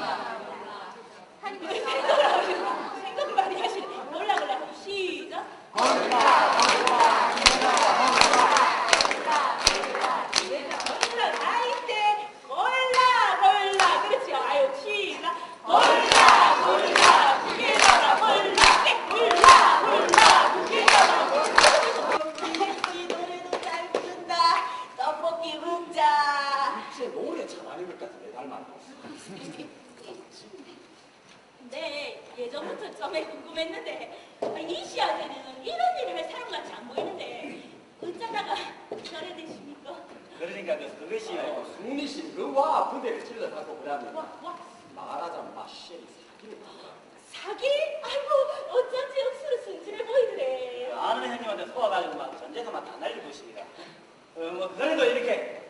한 생각을 많이 하시네. 몰라 몰라. 시작 아이때 골라 골라 그렇지 아유 시작 골라 골라 두개 잡아 골라 네, 골라 골라 두개 잡아 골라 노래도 잘 부른다 떡볶이 먹자 제 노래 참 아닌 것 같은데 닮았고. 근데 예전부터 점에 궁금했는데 아, 이 시아제는 이런 일을 할 사람 같이 안 보이는데 어쩌다가 저래 되십니까? 그러니까 그, 그것이 어, 승리 씨, 그와 부대를 와, 와, 말하자면 마시엘이 사기를 사기? 아이고 어쩐지 억수로 순진해 보이더래 아는 형님한테 소와가지고 막 전제도 막다 날려보십니다. 어, 뭐 그래도 이렇게